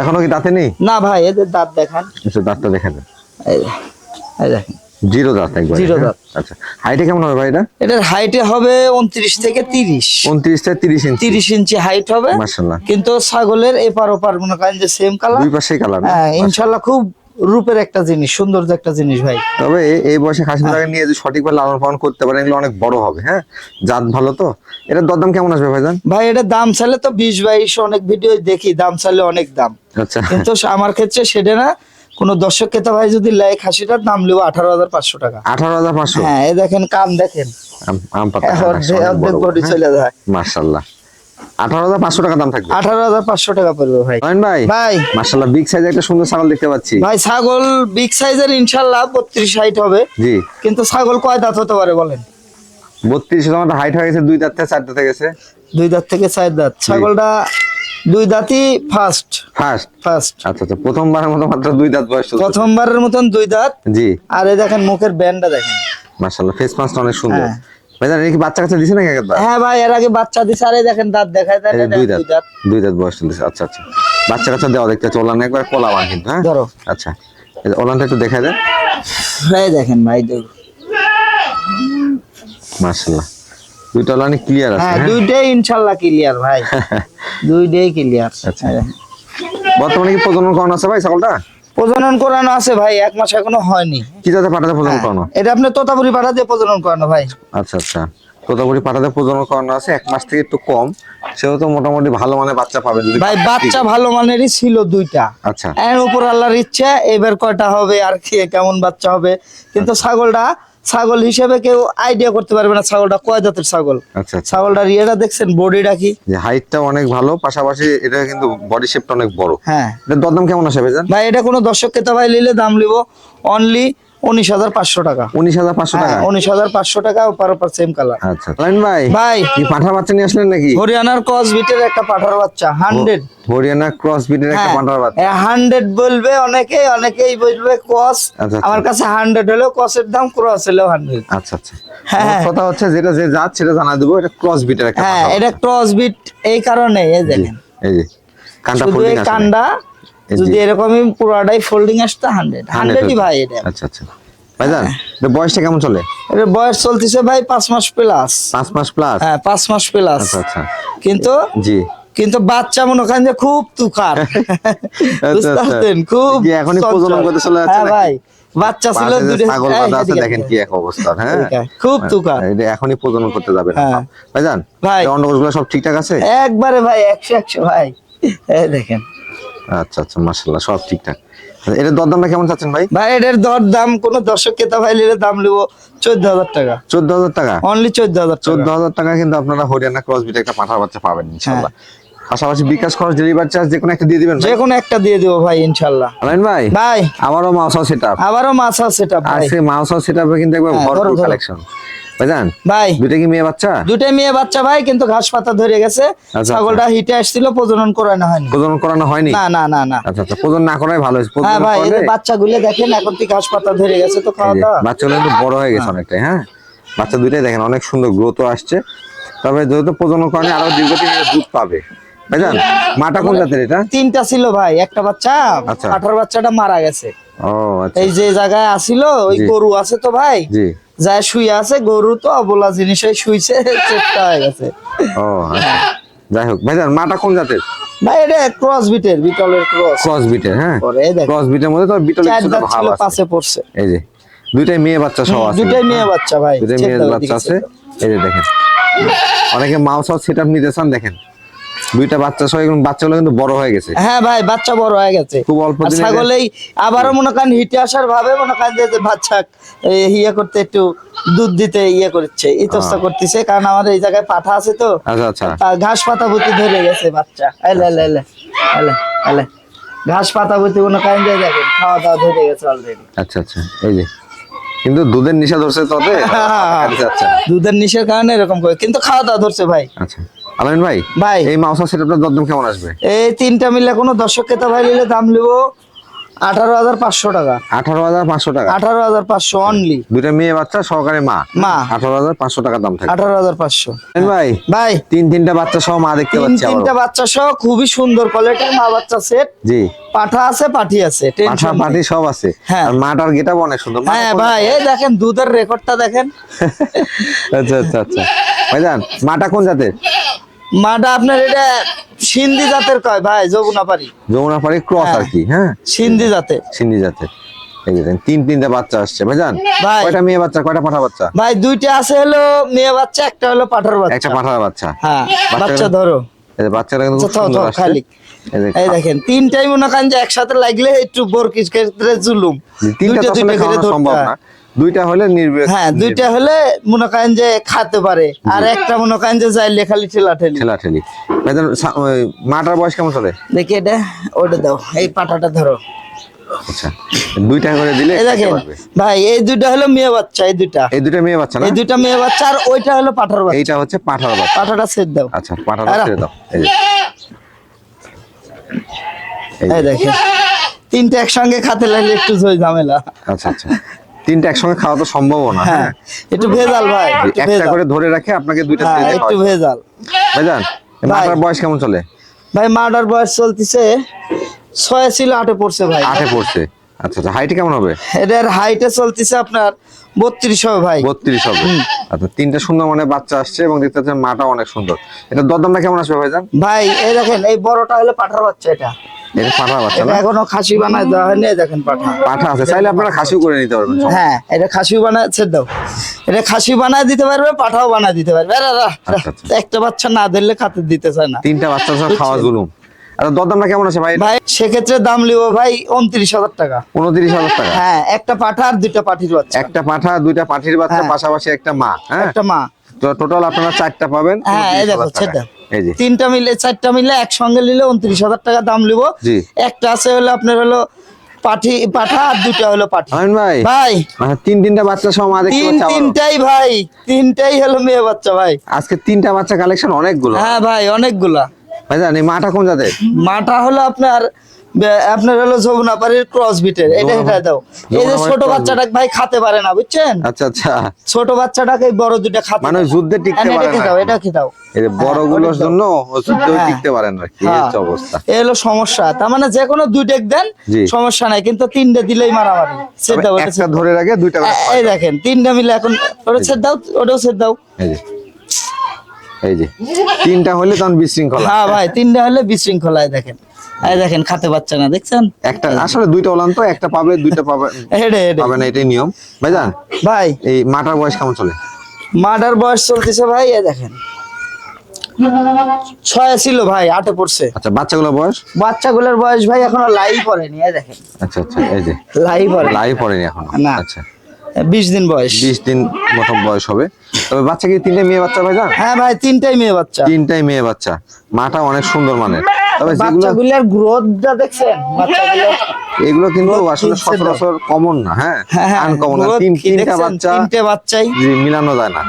Speaker 3: এখনও কি দাঁতে নেই?
Speaker 1: না ভাই এদের দাঁত দেখান।
Speaker 3: আচ্ছা দাঁতটা
Speaker 1: দেখেন।
Speaker 3: জিরো দাঁত একবার
Speaker 1: জিরো দাঁত।
Speaker 3: আচ্ছা হাইটে কেমন হবে ভাই এটা?
Speaker 1: এটার হাইটে হবে উনত্রিশ থেকে তিরিশ।
Speaker 3: উনত্রিশ থেকে তিরিশ ইঞ্চি।
Speaker 1: তিরিশ ইঞ্চি হাইট হবে। কিন্তু ছাগলের এপার ওপার মনে করেন যে সেম কালার
Speaker 3: দুই পাশেই কালার
Speaker 1: হ্যাঁ ইনশাল্লাহ খুব রূপের একটা জিনিস সৌন্দর্য একটা জিনিস ভাই।
Speaker 3: তবে এই বয়সে খাসি টাকা নিয়ে যদি সঠিকভাবে লালন পালন করতে পারেন এগুলো অনেক বড় হবে হ্যাঁ? জাত ভালো তো? এটার দরদাম কেমন আসবে ভাইজান?
Speaker 1: ভাই এটা দাম চাইলে তো বিশ বাইশ অনেক ভিডিও দেখি দাম চাইলে অনেক দাম।
Speaker 3: আচ্ছা।
Speaker 1: কিন্তু আমার ক্ষেত্রে সেটা না কোন দর্শক ক্রেতা ভাই যদি লেয় খাসিটার দাম নেব আঠারো হাজার পাঁচশো টাকা।
Speaker 3: আঠারো হাজার পাঁচশো?
Speaker 1: হ্যাঁ এই দেখেন কান দেখেন।
Speaker 3: আম- পাতা
Speaker 1: হ্যাঁ, চলে যায়।
Speaker 3: মার্শাল্লাহ আঠারো হাজার পাঁচশো টাকা দাম থাকবে।
Speaker 1: আঠারো হাজার পাঁচশো টাকা পড়বে ভাই।
Speaker 3: ভাই
Speaker 1: ভাই।
Speaker 3: বিগ একটা সুন্দর ছাগল দেখতে পাচ্ছি।
Speaker 1: ভাই ছাগল বিগ সাইজের ইনশাল্লাহ বত্রিশ হাইট হবে।
Speaker 3: জি।
Speaker 1: কিন্তু ছাগল কয় দাঁত হতে পারে বলেন?
Speaker 3: বত্রিশ তোমার হাইট হয়ে গেছে দুই দাঁত থেকে চার দাঁতে গেছে।
Speaker 1: দুই দাঁত থেকে চার দাঁত। ছাগলটা দুই দাঁতই ফার্স্ট
Speaker 3: ফার্স্ট
Speaker 1: ফার্স্ট
Speaker 3: আচ্ছা আচ্ছা প্রথমবারের মতো মাত্র দুই দাঁত বয়স।
Speaker 1: প্রথমবারের মতন দুই দাঁত।
Speaker 3: জি।
Speaker 1: আর এই দেখেন মুখের ব্যান্ডটা দেখেন।
Speaker 3: মার্শাল্লাহ ফেস মাস্কটা অনেক সুন্দর।
Speaker 1: হ্যাঁ।
Speaker 3: ভাইজান কি বাচ্চা কাচ্চা দিছে নাকি একবার
Speaker 1: হ্যাঁ ভাই এর আগে বাচ্চা দিছে আর দেখেন দাঁত দেখায়
Speaker 3: দুই দাঁত। দুই দাঁত বয়স চলছে আচ্ছা আচ্ছা। বাচ্চা কাচ্চা দেওয়া দেখতে ওলান একবার কিন্তু হ্যাঁ?
Speaker 1: ধরো।
Speaker 3: আচ্ছা ওলানটা একটু দেন।
Speaker 1: দেখেন ভাই দেখুন
Speaker 3: দুইটা ক্লিয়ার আছে
Speaker 1: হ্যাঁ
Speaker 3: হ্যাঁ?
Speaker 1: দুইটাই ক্লিয়ার ভাই। দুইটাই ক্লিয়ার
Speaker 3: আচ্ছা। বর্তমানে কি প্রজনন করানো আছে ভাই ছাগলটা?
Speaker 1: প্রজনন করানো আছে ভাই এক মাস এখনও হয়নি।
Speaker 3: কি জাতের পাটাতে প্রজনন করানো?
Speaker 1: এটা আপনি তোতাপুরি পাটাতে দিয়ে প্রজনন করানো ভাই।
Speaker 3: আচ্ছা আচ্ছা। তোতাপুরি পাটাতে প্রজনন করানো আছে এক মাস থেকে একটু কম। সেও তো মোটামুটি ভালো মানে বাচ্চা পাবে যদি
Speaker 1: ভাই বাচ্চা ভালো মানেরই ছিল দুইটা।
Speaker 3: আচ্ছা।
Speaker 1: এর উপর আল্লাহর ইচ্ছা এবার কয়টা হবে আর কি কেমন বাচ্চা হবে। কিন্তু ছাগলটা ছাগল হিসেবে কেউ আইডিয়া করতে পারবে না ছাগলটা কয় জাতের ছাগল।
Speaker 3: আচ্ছা আচ্ছা।
Speaker 1: ছাগলটার ইয়েটা দেখছেন বডিটা কি?
Speaker 3: হাইটটা অনেক ভালো পাশাপাশি এটা কিন্তু বডি শেপটা অনেক বড়।
Speaker 1: হ্যাঁ।
Speaker 3: এটা দরদাম কেমন আসবে
Speaker 1: ভাই এটা কোনো দর্শক ক্রেতা ভাই নিলে দাম নিব অনলি উনিশ হাজার পাঁচশো টাকা।
Speaker 3: উনিশ হাজার পাঁচশো টাকা?
Speaker 1: হ্যাঁ উনিশ হাজার পাঁচশো টাকা ওপার ওপার সেম কালার
Speaker 3: আচ্ছা ভাই।
Speaker 1: ভাই
Speaker 3: কি পাঠার বাচ্চা নিয়ে আসলেন নাকি?
Speaker 1: হরিয়ানার ক্রস বিটের একটা পাঠার বাচ্চা হান্ড্রেড
Speaker 3: হরিয়ানা ক্রস বিটের একটা পাঠার বাচ্চা।
Speaker 1: হান্ড্রেড বলবে অনেকে অনেকেই বলবে ক্রস
Speaker 3: আচ্ছা, আচ্ছা।
Speaker 1: আমার কাছে হান্ড্রেড হলেও ক্রসের দাম ক্রস হলেও হান্ড্রেড
Speaker 3: আচ্ছা আচ্ছা।
Speaker 1: হ্যাঁ।
Speaker 3: মোট কথা হচ্ছে যেটা যে জাত সেটা জানা দেবো এটা ক্রস বিটের একটা
Speaker 1: হ্যাঁ এটা ক্রস বিট এই কারণে এই দেখেন
Speaker 3: এই যে
Speaker 1: কান্ডা
Speaker 3: এই
Speaker 1: যদি। এরকমই পুরাটাই ফোল্ডিং আসতো হান্ড্রেড হান্ড্রেডই ভাই এটা।
Speaker 3: আচ্ছা আচ্ছা। ভাইজান
Speaker 1: হ্যাঁ।
Speaker 3: এটা বয়সটা কেমন চলে?
Speaker 1: এটা বয়স চলতেছে ভাই পাঁচ মাস প্লাস
Speaker 3: পাঁচ মাস প্লাস
Speaker 1: হ্যাঁ পাঁচ মাস প্লাস
Speaker 3: আচ্ছা আচ্ছা।
Speaker 1: কিন্তু
Speaker 3: জি।
Speaker 1: কিন্তু বাচ্চা মনে করেন যে খুব তুকার
Speaker 3: আচ্ছা।
Speaker 1: খুব
Speaker 3: এখনই প্রজনন করতে চলে যাচ্ছে
Speaker 1: হ্যাঁ ভাই বাচ্চা ছিল
Speaker 3: পাশে ছাগল বাঁধা আছে দেখেন কি এক অবস্থা হ্যাঁ?
Speaker 1: খুব তুকার
Speaker 3: এটা এখনই প্রজনন করতে যাবে না।
Speaker 1: হ্যাঁ।
Speaker 3: ভাইজান
Speaker 1: ভাই।
Speaker 3: অন্ডকোষগুলো সব ঠিকঠাক আছে?
Speaker 1: একবারে ভাই একশো একশো ভাই। এই দেখেন।
Speaker 3: আচ্ছা আচ্ছা মাশাআল্লাহ সব ঠিকঠাক। আচ্ছা, এটার দরদামটা কেমন চাচ্ছেন ভাই?
Speaker 1: ভাই এটার দর দাম কোন দর্শক ক্রেতা ভাই নিলে দাম নেব চোদ্দ হাজার টাকা।
Speaker 3: চোদ্দ হাজার টাকা?
Speaker 1: অনলি চোদ্দ হাজার
Speaker 3: চোদ্দ হাজার টাকা কিন্তু আপনারা হরিয়ানা ক্রস বিটে একটা পাঠার বাচ্চা পাবেন ইনশাআল্লাহ।
Speaker 1: হ্যাঁ।
Speaker 3: পাশাপাশি বিকাশ খরচ ডেলিভারি চার্জ যে কোনো একটা দিয়ে দিবেন
Speaker 1: যে কোনো একটা দিয়ে দেবো ভাই ইনশাল্লাহ
Speaker 3: আলাইন ভাই?
Speaker 1: ভাই।
Speaker 3: আমারও
Speaker 1: মাছ আছে সেটা
Speaker 3: আর
Speaker 1: ভাই।
Speaker 3: সেই মাউসাও সেট কিন্তু একবার
Speaker 1: হ্যাঁ,
Speaker 3: ভরপুর। কালেকশন ভাইজান
Speaker 1: ভাই।
Speaker 3: দুইটা কি মেয়ে বাচ্চা?
Speaker 1: মেয়ে বাচ্চা ভাই কিন্তু ঘাস পাতা ধরে গেছে।
Speaker 3: আচ্ছা।
Speaker 1: ছাগলটা হিটে আসছিল প্রজনন করানো হয়নি।
Speaker 3: প্রজনন করানো হয়নি?
Speaker 1: না না না না।
Speaker 3: আচ্ছা আচ্ছা প্রজনন না করাই ভালো
Speaker 1: হ্যাঁ ভাই দেখেন এখন থেকে ঘাস পাতা ধরে গেছে তো খাওয়া দাওয়া?
Speaker 3: বাচ্চাগুলো একটু বড় হয়ে গেছে অনেকটাই হ্যাঁ? বাচ্চা দুইটাই দেখেন অনেক সুন্দর গ্রোথও আসছে। তবে যেহেতু প্রজনন করেনি আরও দীর্ঘদিন দুধ পাবে। ভাইজান মাটা কোন জাতের এটা?
Speaker 1: তিনটা ছিল ভাই একটা বাচ্চা
Speaker 3: আচ্ছা।
Speaker 1: আঠারো বাচ্চাটা মারা গেছে।
Speaker 3: ও আচ্ছা।
Speaker 1: এই যে জায়গায় আসিল ওই গরু আছে তো ভাই।
Speaker 3: জি।
Speaker 1: যায় শুয়ে আছে গরু তো অবলা জিনিস শুইছে চেপটা হয়ে গেছে।
Speaker 3: ও আচ্ছা। যাই হোক ভাইজান মাটা কোন জাতের?
Speaker 1: ভাই এটা ক্রস বিটের বিটলের ক্রস।
Speaker 3: ক্রস বিটের হ্যাঁ? ক্রস বিটের মধ্যে তো
Speaker 1: ছিল
Speaker 3: আছে।
Speaker 1: পাশে পড়ছে।
Speaker 3: এই যে দুইটাই মেয়ে বাচ্চা সহ আছে।
Speaker 1: দুটাই মেয়ে বাচ্চা ভাই চেক
Speaker 3: মেয়ে বাচ্চা আছে। এই যে দেখেন। অনেকে মাউস হাউস সেট আপ নিতে চান দেখেন। দুইটা বাচ্চা সহ এগুলো বাচ্চাগুলো কিন্তু বড় হয়ে গেছে।
Speaker 1: হ্যাঁ ভাই বাচ্চা বড় হয়ে গেছে।
Speaker 3: খুব অল্প দিনে
Speaker 1: ছাগলেই আবারও মনে করেন হিটে আসার ভাবে মনে করেন যে যে বাচ্চা ইয়ে করতে একটু দুধ দিতে ইয়ে করছে ইতস্তা করতেছে কারণ আমার এই জায়গায় পাঠা আছে তো।
Speaker 3: আচ্ছা আচ্ছা।
Speaker 1: ঘাস পাতা বুতি ধরে গেছে বাচ্চা। এলে এলে এলে এলে এলে ঘাস পাতা বুতি মনে করেন যে দেখেন খাওয়া দাওয়া ধরে গেছে অলরেডি
Speaker 3: আচ্ছা আচ্ছা। এই যে কিন্তু দুধের নিশা ধরছে তবে আচ্ছা
Speaker 1: দুধের নিশের কারণে এরকম করে কিন্তু খাওয়া দাওয়া ধরছে ভাই।
Speaker 3: আচ্ছা। আলামিন ভাই
Speaker 1: ভাই।
Speaker 3: এই মাউস হাউস সেটআপটার দরদাম কেমন আসবে?
Speaker 1: এই তিনটা মিলে কোনো দর্শক ক্রেতা ভাই নিলে দাম নেব আঠারো হাজার পাঁচশো টাকা।
Speaker 3: আঠারো হাজার পাঁচশো টাকা?
Speaker 1: আঠারো হাজার পাঁচশো অনলি
Speaker 3: দুইটা মেয়ে বাচ্চা সহকারে মা।
Speaker 1: মা।
Speaker 3: আঠারো হাজার পাঁচশো টাকা দাম থাকে
Speaker 1: আঠারো হাজার পাঁচশো।
Speaker 3: ভাই
Speaker 1: ভাই।
Speaker 3: তিন তিনটা বাচ্চা সহ মা দেখতে পাচ্ছি
Speaker 1: তিনটা বাচ্চা সহ খুবই সুন্দর কোয়ালিটির মা বাচ্চা সেট
Speaker 3: জি।
Speaker 1: পাঠা আছে পাঠি আছে
Speaker 3: পাঠা। পাটি সব আছে।
Speaker 1: হ্যাঁ।
Speaker 3: আর মাটার গেটাও অনেক সুন্দর।
Speaker 1: হ্যাঁ ভাই এই দেখেন দুধের রেকর্ডটা দেখেন।
Speaker 3: আচ্ছা আচ্ছা আচ্ছা। ভাইজান মাটা কোন জাতের?
Speaker 1: মাটা আপনার এটা সিন্ধি জাতের কয়? ভাই যমুনা পারি
Speaker 3: যমুনা ক্রস আর কি হ্যাঁ?
Speaker 1: সিন্ধি জাতের।
Speaker 3: সিন্ধি জাতের। তিন তিনটা বাচ্চা আসছে ভাইজান?
Speaker 1: ভাই।
Speaker 3: কয়টা মেয়ে বাচ্চা কয়টা পাঠা বাচ্চা?
Speaker 1: ভাই দুইটা আছে হলো মেয়ে বাচ্চা একটা হলো পাঠার
Speaker 3: একটা
Speaker 1: বাচ্চা
Speaker 3: পাঠার বাচ্চা।
Speaker 1: হ্যাঁ বাচ্চা ধরো।
Speaker 3: কিন্তু খুব
Speaker 1: আচ্ছা,
Speaker 3: সুন্দর আসছে।
Speaker 1: খালি।
Speaker 3: এই
Speaker 1: দেখেন তিনটাই মনে করেন যে একসাথে লাগলে একটু বরকিস ক্ষেত্রে জুলুম।
Speaker 3: তিনটা তো সম্ভব না। দুইটা হলে নির্বিঘ্ন
Speaker 1: হ্যাঁ দুইটা হলে মনে করেন যে খাতে পারে আর একটা মনে করেন যে যাই লেখালি ঠেলা ঠেলি
Speaker 3: ঠেলা ঠেলি মাটার বয়স কেমন চলে?
Speaker 1: দেখি এটা ওটা দাও এই পাটাটা ধরো।
Speaker 3: আচ্ছা দুইটা করে দিলে
Speaker 1: ভাই এই দুইটা হলো মেয়ে বাচ্চা এই দুইটা।
Speaker 3: এই দুইটা মেয়ে বাচ্চা না?
Speaker 1: এই দুইটা মেয়ে বাচ্চা আর ওইটা হলো পাঠার বাচ্চা।
Speaker 3: এইটা হচ্ছে পাঠার বাচ্চা।
Speaker 1: পাঠাটা দাও।
Speaker 3: আচ্ছা পাঠাটা
Speaker 1: আরে।
Speaker 3: ছেড়ে দাও। এই যে। এই
Speaker 1: এই দেখেন তিনটা একসঙ্গে খাতে লাগলে একটু ঝামেলা।
Speaker 3: আচ্ছা আচ্ছা। তিনটা একসঙ্গে খাওয়া তো সম্ভব না।
Speaker 1: হ্যাঁ একটু ভেজাল ভাই একটা
Speaker 3: করে ধরে রাখে আপনাকে দুইটা
Speaker 1: হ্যাঁ একটু। ভেজাল। ভাই।
Speaker 3: মাটার বয়স কেমন চলে?
Speaker 1: ভাই মার্ডার বয়স চলতেছে ছয় ছিল আটে পড়ছে ভাই।
Speaker 3: আটে পড়ছে। আচ্ছা আচ্ছা হাইট কেমন হবে?
Speaker 1: এটার হাইটে চলতেছে আপনার বত্রিশ হবে ভাই।
Speaker 3: বত্রিশ হবে। আচ্ছা তিনটা সুন্দর মানে বাচ্চা আসছে এবং দেখতে পাচ্ছেন মাটা অনেক সুন্দর। এটা দরদামটা কেমন আসবে ভাইজান?
Speaker 1: ভাই এই দেখেন এই বড়টা হলো পাঠার বাচ্চা এটা।
Speaker 3: এটা পাঠা বাচ্চা না?
Speaker 1: এখনও খাসি বানায় দেওয়া হয়নি দেখেন পাঠা।
Speaker 3: পাঠা আছে চাইলে আপনারা খাসিও করে নিতে পারবেন
Speaker 1: হ্যাঁ এটা খাসি বানায় ছেড়ে দাও। এটা খাসি বানায় দিতে পারবে পাঠাও বানায় দিতে পারবে। আরে, আরে, আরে। একটা বাচ্চা না দিলে খাতে দিতে চায় না।
Speaker 3: তিনটা বাচ্চা সব খাওয়া জুলুম। দরদামটা কেমন আছে ভাই?
Speaker 1: ভাই সেক্ষেত্রে দাম লিব ভাই উনত্রিশ হাজার টাকা।
Speaker 3: উনত্রিশ হাজার টাকা?
Speaker 1: হ্যাঁ একটা পাঠা আর দুইটা পাঠির বাচ্চা।
Speaker 3: একটা পাঠা দুইটা পাঠির বাচ্চা
Speaker 1: হ্যাঁ।
Speaker 3: পাশাপাশি একটা মা হ্যাঁ?
Speaker 1: একটা মা।
Speaker 3: টোটাল আপনারা চারটা পাবেন
Speaker 1: হ্যাঁ দেখো সেটা তিনটা মিলে চারটা মিলে একসঙ্গে নিলে উনত্রিশ হাজার টাকা দাম লিব একটা আছে হলো আপনার হলো পাঠি পাঠা আর দুটা হলো পাঠি।
Speaker 3: ভাই।
Speaker 1: ভাই।
Speaker 3: আচ্ছা, তিন তিনটা বাচ্চা
Speaker 1: তিন তিনটাই ভাই তিনটাই হলো মেয়ে বাচ্চা ভাই।
Speaker 3: আজকে তিনটা বাচ্চা কালেকশন অনেকগুলো।
Speaker 1: হ্যাঁ ভাই অনেকগুলা।
Speaker 3: ভাই জানি মাটা কোন জাতের?
Speaker 1: মাটা হলো আপনার আপনার হলো যমুনা পাড়ির ক্রস বিটের এটা এটা দাও। এই যে ছোট
Speaker 3: পাড়ির
Speaker 1: বাচ্চাটা ভাই খেতে পারে না বুঝছেন?
Speaker 3: আচ্ছা আচ্ছা।
Speaker 1: ছোট বাচ্চাটাকে বড় দুটা খাতে
Speaker 3: মানে যুদ্ধে টিকতে
Speaker 1: হ্যাঁ,
Speaker 3: পারে
Speaker 1: এটা
Speaker 3: না
Speaker 1: খেতাও এটা খেতাও
Speaker 3: এই যে বড়গুলোর
Speaker 1: অনেক
Speaker 3: জন্য যুদ্ধে
Speaker 1: হ্যাঁ।
Speaker 3: টিকতে পারেন না কি
Speaker 1: হ্যাঁ।
Speaker 3: অবস্থা?
Speaker 1: এই হলো সমস্যা তার মানে যে কোনো দুই টেক দেন সমস্যা নাই কিন্তু তিনটে দিলেই মারামারি। সেট দাও
Speaker 3: একটা ধরে রাখে দুইটা
Speaker 1: এই দেখেন তিনটা মিলে এখন ওটা সেট দাও ওটাও সেট দাও।
Speaker 3: এই যে। এই যে। তিনটা হলে তখন বিশৃঙ্খলা।
Speaker 1: হ্যাঁ ভাই তিনটা হলে বিশৃঙ্খলায় দেখেন। এই দেখেন খাতে পাচ্ছে না দেখছেন?
Speaker 3: একটা আসলে দুইটা ওলান তো একটা পাবে দুইটা পাবে
Speaker 1: হেডে হেডে
Speaker 3: পাবে না এটাই নিয়ম। ভাইজান
Speaker 1: ভাই।
Speaker 3: এই মাটার বয়স কেমন চলে?
Speaker 1: মার্ডার বয়স চলতেছে ভাই এই দেখেন। ছয় ছিল ভাই আটে পড়ছে।
Speaker 3: আচ্ছা বাচ্চাগুলোর বয়স?
Speaker 1: বাচ্চাগুলোর বয়স ভাই এখনও লাই পড়েনি এই দেখেন।
Speaker 3: আচ্ছা আচ্ছা এই যে।
Speaker 1: লাই পড়ে
Speaker 3: লাইভ পড়েনি এখনও
Speaker 1: না।
Speaker 3: আচ্ছা।
Speaker 1: বিশ দিন বয়স।
Speaker 3: বিশ দিন মতো বয়স হবে। তবে বাচ্চা কি তিনটে মেয়ে বাচ্চা ভাইজান?
Speaker 1: হ্যাঁ ভাই তিনটাই মেয়ে বাচ্চা।
Speaker 3: তিনটাই মেয়ে বাচ্চা। মাটা অনেক সুন্দর মানের। তবে
Speaker 1: বাচ্চাগুলোর গ্রোথটা দেখছেন? বাচ্চাগুলো
Speaker 3: এগুলো কিন্তু আসলে সচরাচর কমন না হ্যাঁ?
Speaker 1: হ্যাঁ হ্যাঁ
Speaker 3: আনকমন
Speaker 1: growth
Speaker 3: তিন তিনটা বাচ্চা
Speaker 1: তিনটে বাচ্চাই।
Speaker 3: জি, মিলানো যায় না।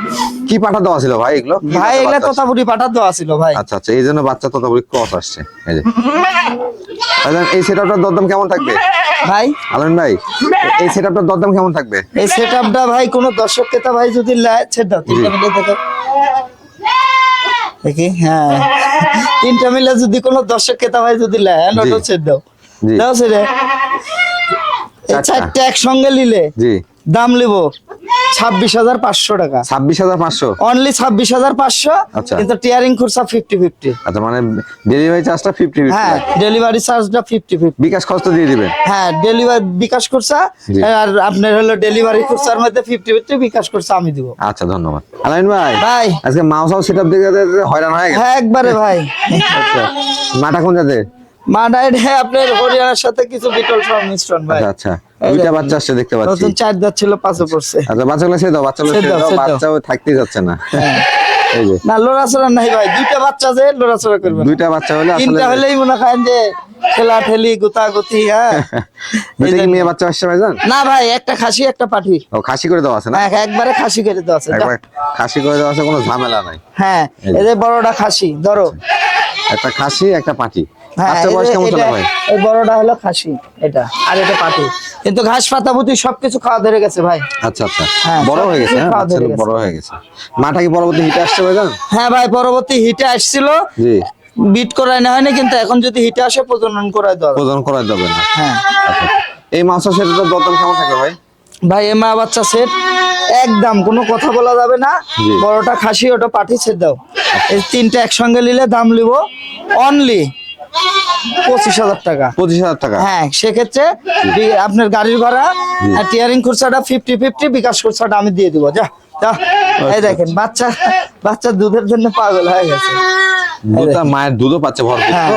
Speaker 3: কি পাঠা দেওয়া ছিল ভাই এগুলো?
Speaker 1: ভাই এগুলা পাঠা দেওয়া ছিল ভাই।
Speaker 3: আচ্ছা আচ্ছা এই জন্য বাচ্চা তো তারপরে ক্রস আসছে। এই যে। ভাইজান, এই সেটআপটার দরদাম কেমন থাকবে?
Speaker 1: ভাই?
Speaker 3: আলম ভাই এই সেটআপটার দরদাম কেমন থাকবে?
Speaker 1: এই সেটআপটা ভাই কোন দর্শক ক্রেতা ভাই যদি ছেড়ে দাও তিনটা মিলে দেখো। দেখি হ্যাঁ। তিনটা মিলে যদি কোন দর্শক ক্রেতা ভাই যদি লেন হ্যাঁ ওটা ছেড়ে দাও। দাও ছেড়ে
Speaker 3: চারটা।
Speaker 1: একসঙ্গে নিলে।
Speaker 3: জি।
Speaker 1: দাম লিব ছাব্বিশ হাজার পাঁচশো টাকা।
Speaker 3: ছাব্বিশ হাজার পাঁচশো?
Speaker 1: অনলি ছাব্বিশ হাজার পাঁচশো
Speaker 3: আচ্ছা।
Speaker 1: কিন্তু টিয়ারিং খরচা ফিফটি ফিফটি
Speaker 3: আচ্ছা মানে ডেলিভারি চার্জটা ফিফটি
Speaker 1: হ্যাঁ ডেলিভারি চার্জটা ফিফটি ফিফটি
Speaker 3: বিকাশ খরচ দিয়ে দিবেন?
Speaker 1: হ্যাঁ ডেলিভারি বিকাশ খরচা আর আপনার হলো ডেলিভারি খরচার মধ্যে ফিফটি ফিফটি বিকাশ খরচা আমি দিব।
Speaker 3: আচ্ছা ধন্যবাদ। আলাইন ভাই
Speaker 1: ভাই।
Speaker 3: আজকে মাউস হাউস সেটআপ দেখে দেখে হয়রান হয়ে গেছে।
Speaker 1: হ্যাঁ একবারে ভাই।
Speaker 3: আচ্ছা মাটা কোন জাতের?
Speaker 1: মা ডাইট হ্যাঁ আপনার হরিয়ানার সাথে কিছু বিটল সংমিশ্রণ ভাই।
Speaker 3: আচ্ছা আচ্ছা। দুইটা বাচ্চা আসছে দেখতে পাচ্ছি।
Speaker 1: চার দাঁত ছিল পাঁচও পড়ছে।
Speaker 3: আচ্ছা বাচ্চাগুলো ছেড়ে দাও বাচ্চাগুলো
Speaker 1: ছেড়ে দাও।
Speaker 3: বাচ্চাও থাকতেই যাচ্ছে না।
Speaker 1: হ্যাঁ। না লড়াচড়া নাই ভাই দুইটা বাচ্চা যে লড়াচড়া করবে
Speaker 3: দুইটা বাচ্চা হলে আসলে
Speaker 1: তিনটা হলেই মনে করেন যে ঠেলা ঠেলি গুতাগুতি হ্যাঁ।
Speaker 3: দুইটা মেয়ে বাচ্চা আসছে ভাইজান?
Speaker 1: না ভাই একটা খাসি একটা পাঠি।
Speaker 3: ও খাসি করে দেওয়া আছে না?
Speaker 1: হ্যাঁ একবারে খাসি করে দেওয়া আছে।
Speaker 3: একবার খাসি করে দেওয়া আছে কোনো ঝামেলা নাই।
Speaker 1: হ্যাঁ
Speaker 3: এই যে।
Speaker 1: এদের বড়টা খাসি ধরো।
Speaker 3: একটা খাসি একটা পাটি
Speaker 1: হ্যাঁ
Speaker 3: বাচ্চা বয়স কেমন চলে ভাই?
Speaker 1: এই বড়টা হলো খাসি এটা। আর এটা পাটি কিন্তু ঘাস পাতা পুঁতি সবকিছু খাওয়া ধরে গেছে ভাই।
Speaker 3: আচ্ছা আচ্ছা।
Speaker 1: হ্যাঁ,
Speaker 3: বড় হয়ে গেছে হ্যাঁ?
Speaker 1: গেছে।
Speaker 3: বড় হয়ে গেছে। মাটা কি পরবর্তী হিটে আসছে ভাইজান
Speaker 1: হ্যাঁ ভাই পরবর্তী হিটে আসছিল।
Speaker 3: জি।
Speaker 1: বিট করাই না হয়নি কিন্তু এখন যদি হিটে আসে প্রজনন করাই দেওয়া যাবে।
Speaker 3: ওজন করা যাবে না।
Speaker 1: হ্যাঁ।
Speaker 3: আচ্ছা। এই মাছের সেটা দরদাম কেমন থাকে ভাই?
Speaker 1: ভাই এ মা বাচ্চা সেট একদম কোনো কথা বলা যাবে না। বড়টা খাসি ওটা পাঠি সেট দাও। এই তিনটা একসঙ্গে নিলে দাম নিব। অনলি পঁচিশ হাজার টাকা।
Speaker 3: পঁচিশ হাজার টাকা।
Speaker 1: হ্যাঁ সেক্ষেত্রে আপনার গাড়ির ভাড়া টিয়ারিং খরচাটা ফিফটি ফিফটি বিকাশ খরচাটা আমি দিয়ে দিব। যা যা। এই দেখেন বাচ্চা বাচ্চা দুধের জন্য পাগল হয়ে গেছে।
Speaker 3: মায়ের দুধও পাচ্ছে ভরপুর
Speaker 1: হ্যাঁ।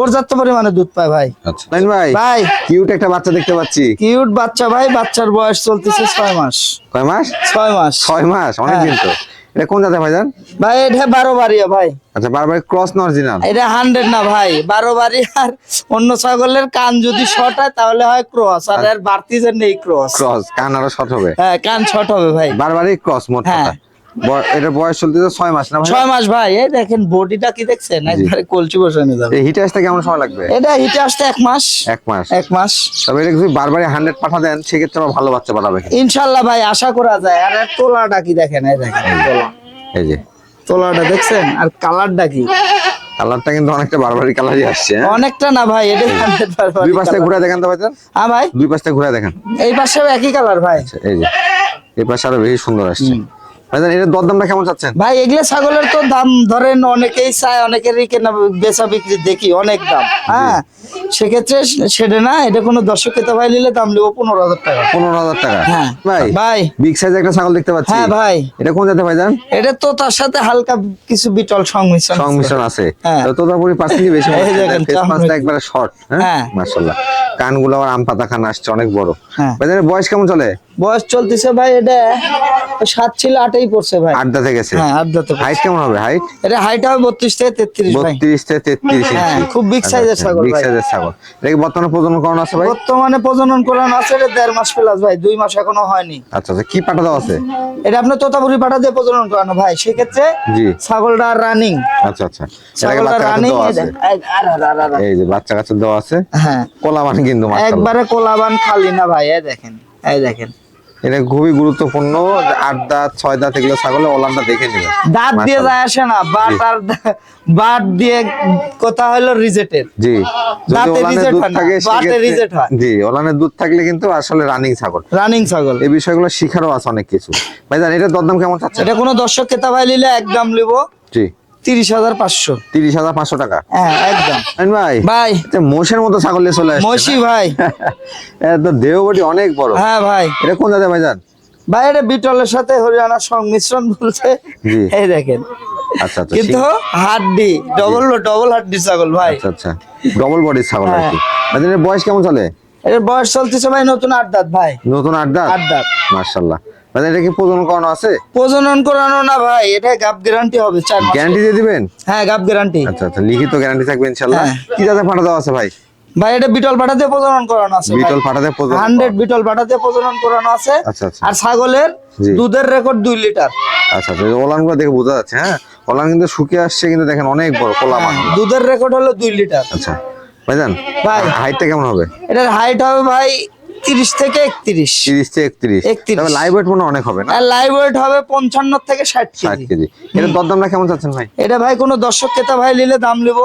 Speaker 1: পর্যাপ্ত পরিমাণে দুধ পায় ভাই।
Speaker 3: আচ্ছা। ভাই
Speaker 1: ভাই।
Speaker 3: কিউট একটা বাচ্চা দেখতে পাচ্ছি।
Speaker 1: কিউট বাচ্চা ভাই বাচ্চার বয়স চলতেছে ছয় মাস।
Speaker 3: কয় মাস?
Speaker 1: ছয় মাস।
Speaker 3: ছয় মাস অনেক দিন তো এটা কোন জাতের ভাইজান
Speaker 1: ভাই এটা বারো বাড়িয়া ভাই।
Speaker 3: আচ্ছা বারবার ক্রস না অরিজিনাল
Speaker 1: এটা হান্ড্রেড না ভাই বারো বাড়ি আর অন্য ছাগলের কান যদি শর্ট হয় তাহলে হয় ক্রস আর এর বাড়তি যে নেই ক্রস
Speaker 3: ক্রস কান আরও শর্ট হবে।
Speaker 1: হ্যাঁ কান শর্ট হবে ভাই।
Speaker 3: বারবারই ক্রস মোট
Speaker 1: হ্যাঁ।
Speaker 3: এটার বয়স চলতেছে ছয় মাস না ভাই?
Speaker 1: ছয় মাস ভাই এই দেখেন বডিটা কি দেখছেন? একবারে কলচি বসানো যাবে।
Speaker 3: এই হিটে আসতে কেমন সময় লাগবে?
Speaker 1: এটা হিটে আসতে এক মাস।
Speaker 3: এক মাস।
Speaker 1: এক মাস।
Speaker 3: তবে এটা যদি বারবারই হান্ড্রেড পাঠা দেন সেক্ষেত্রে আবার ভালো বাচ্চা পাঠাবে।
Speaker 1: ইনশাল্লাহ ভাই আশা করা যায়। আর তোলাটা কি দেখেন? এই দেখেন তোলা।
Speaker 3: এই যে।
Speaker 1: তোলাটা দেখছেন? আর কালারটা কি?
Speaker 3: কালারটা কিন্তু অনেকটা বারবারই কালারই আসছে হ্যাঁ?
Speaker 1: অনেকটা না ভাই এটা
Speaker 3: দুই পাশ ঘুরে দেখেন তো ভাইজান।
Speaker 1: হ্যাঁ ভাই।
Speaker 3: দুই পাশ ঘুরে দেখেন।
Speaker 1: এই পাশেও একই কালার ভাই।
Speaker 3: আচ্ছা, এই যে। এই পাশে আরও বেশি সুন্দর আসছে। ভাইজান দরদামটা কেমন চাচ্ছেন?
Speaker 1: ভাই এগুলো ছাগলের তো দাম ধরেন অনেকেই চায় অনেকেরই কেনা বেচা বিক্রি দেখি অনেক দাম। হ্যাঁ সেক্ষেত্রে সেটা না এটা কোনো দর্শক খেতে ভাই নিলে দাম নেব পনেরো হাজার টাকা।
Speaker 3: পনেরো হাজার টাকা।
Speaker 1: হ্যাঁ
Speaker 3: ভাই
Speaker 1: ভাই।
Speaker 3: বিগ সাইজ একটা ছাগল দেখতে পাচ্ছি।
Speaker 1: হ্যাঁ ভাই।
Speaker 3: এটা কোন জাতের ভাইজান?
Speaker 1: এটা তো তার সাথে হালকা কিছু বিটল সংমিশ্রণ আছে।
Speaker 3: সংমিশ্রণ আছে।
Speaker 1: হ্যাঁ।
Speaker 3: তো তোতাপুরি পার্সেন্টই বেশি। একবারে শর্ট হ্যাঁ। মাশাআল্লাহ। কানগুলো আবার আম পাতা খান আসছে অনেক বড়। বয়স কেমন চলে?
Speaker 1: বয়স চলতেছে ভাই এটা সাত ছিল আটেই পড়ছে ভাই।
Speaker 3: গেছে?
Speaker 1: হ্যাঁ
Speaker 3: হাইট কেমন হবে? হাইট
Speaker 1: এটা হাইট হবে বত্রিশ থেকে তেত্রিশ ভাই।
Speaker 3: বত্রিশ থেকে তেত্রিশ
Speaker 1: হ্যাঁ, খুব big size এর ছাগল
Speaker 3: বিগ সাইজের ছাগল। এটা কি বর্তমানে প্রজনন করানো আছে ভাই?
Speaker 1: বর্তমানে প্রজনন করানো আছে এটা দেড় মাস প্লাস ভাই দুই মাস এখনও হয়নি।
Speaker 3: আচ্ছা আচ্ছা কি দেওয়া আছে?
Speaker 1: এটা আপনার তোতাপুরি পাঠা দিয়ে প্রজনন করানো ভাই সেক্ষেত্রে
Speaker 3: জি।
Speaker 1: ছাগলটা রানিং
Speaker 3: আচ্ছা আচ্ছা।
Speaker 1: ছাগলটা রানিং
Speaker 3: দেওয়া আছে? এই যে বাচ্চা কাচ্চা দেওয়া আছে?
Speaker 1: হ্যাঁ।
Speaker 3: কলা মানে কিন্তু
Speaker 1: একবারে কোলাবান খালি না ভাই এই দেখেন এই দেখেন।
Speaker 3: এটা খুবই গুরুত্বপূর্ণ। আট দাঁত ছয় দাঁত এগুলো ছাগলে ওলানটা দেখে নেবেন
Speaker 1: দাঁত দিয়ে যায় আসে না বাট আর বাট দিয়ে কথা হলো রিজেটের
Speaker 3: জি।
Speaker 1: দাঁতে
Speaker 3: দুধ
Speaker 1: হয়
Speaker 3: থাকে
Speaker 1: বাটে
Speaker 3: সেক্ষেত্রে-
Speaker 1: হয়।
Speaker 3: জি ওলানের দুধ থাকলে কিন্তু আসলে রানিং ছাগল।
Speaker 1: রানিং ছাগল।
Speaker 3: এই বিষয়গুলো শিখারও আছে অনেক কিছু। ভাইজান এটার দরদাম কেমন চাচ্ছে
Speaker 1: এটা কোনো দর্শক খেতা ভাই নিলে একদম লিবো
Speaker 3: জি।
Speaker 1: তিরিশ হাজার পাঁচশো।
Speaker 3: তিরিশ হাজার পাঁচশো টাকা?
Speaker 1: হ্যাঁ একদম।
Speaker 3: ভাই
Speaker 1: ভাই।
Speaker 3: মোষের মতো ছাগল নিয়ে চলে আসছে
Speaker 1: ভাই।
Speaker 3: তো দেহবটি অনেক বড়।
Speaker 1: হ্যাঁ ভাই।
Speaker 3: এটা কোন জায়গায় ভাইজান
Speaker 1: ভাই এটা বিটলের সাথে হরিয়ানার সংমিশ্রণ বলছে এই দেখেন।
Speaker 3: আচ্ছা আচ্ছা
Speaker 1: কিন্তু হাড্ডি ডবল ডবল হাড্ডি ছাগল ভাই।
Speaker 3: আচ্ছা আচ্ছা। ডবল ছাগল আর
Speaker 1: হ্যাঁ।
Speaker 3: কি বয়স কেমন চলে?
Speaker 1: এর বয়স চলতেছে ভাই নতুন আট দাঁত ভাই।
Speaker 3: নতুন আট দাঁত?
Speaker 1: আট দাঁত।
Speaker 3: ভাইজান এটা কি প্রজনন করানো আছে?
Speaker 1: প্রজনন করানো না ভাই এটা গাপ গ্যারান্টি হবে চার মাস
Speaker 3: গ্যারান্টি দিয়ে দিবেন?
Speaker 1: হ্যাঁ গাপ গ্যারান্টি
Speaker 3: আচ্ছা আচ্ছা লিখিত গ্যারান্টি থাকবে ইনশাল্লাহ
Speaker 1: হ্যাঁ।
Speaker 3: কি জাতের পাঠা দেওয়া আছে ভাই?
Speaker 1: ভাই এটা বিটল পাঠাতে প্রজনন করানো আছে
Speaker 3: বিটল পাঠাতে প্রজনন
Speaker 1: হান্ড্রেড বিটল পাঠাতে প্রজনন করানো আছে।
Speaker 3: আচ্ছা আচ্ছা।
Speaker 1: আর ছাগলের দুধের রেকর্ড দুই লিটার।
Speaker 3: আচ্ছা আচ্ছা ওলানগুলো দেখে বোঝা যাচ্ছে হ্যাঁ? ওলান কিন্তু শুকিয়ে আসছে কিন্তু দেখেন অনেক বড় কোলা মান
Speaker 1: দুধের রেকর্ড হলো দুই লিটার।
Speaker 3: আচ্ছা ভাইজান
Speaker 1: ভাই।
Speaker 3: হাইটটা কেমন হবে?
Speaker 1: এটার হাইট হবে ভাই তিরিশ থেকে একত্রিশ।
Speaker 3: তিরিশ থেকে একত্রিশ।
Speaker 1: 31
Speaker 3: তবে লাইভ ওয়েট মনে অনেক হবে না?
Speaker 1: লাইভ ওয়েট হবে পঞ্চান্ন থেকে ষাট কেজি।
Speaker 3: এটা দরদামটা কেমন চাচ্ছেন ভাই?
Speaker 1: এটা ভাই কোনো দর্শক ক্রেতা ভাই নিলে দাম নেব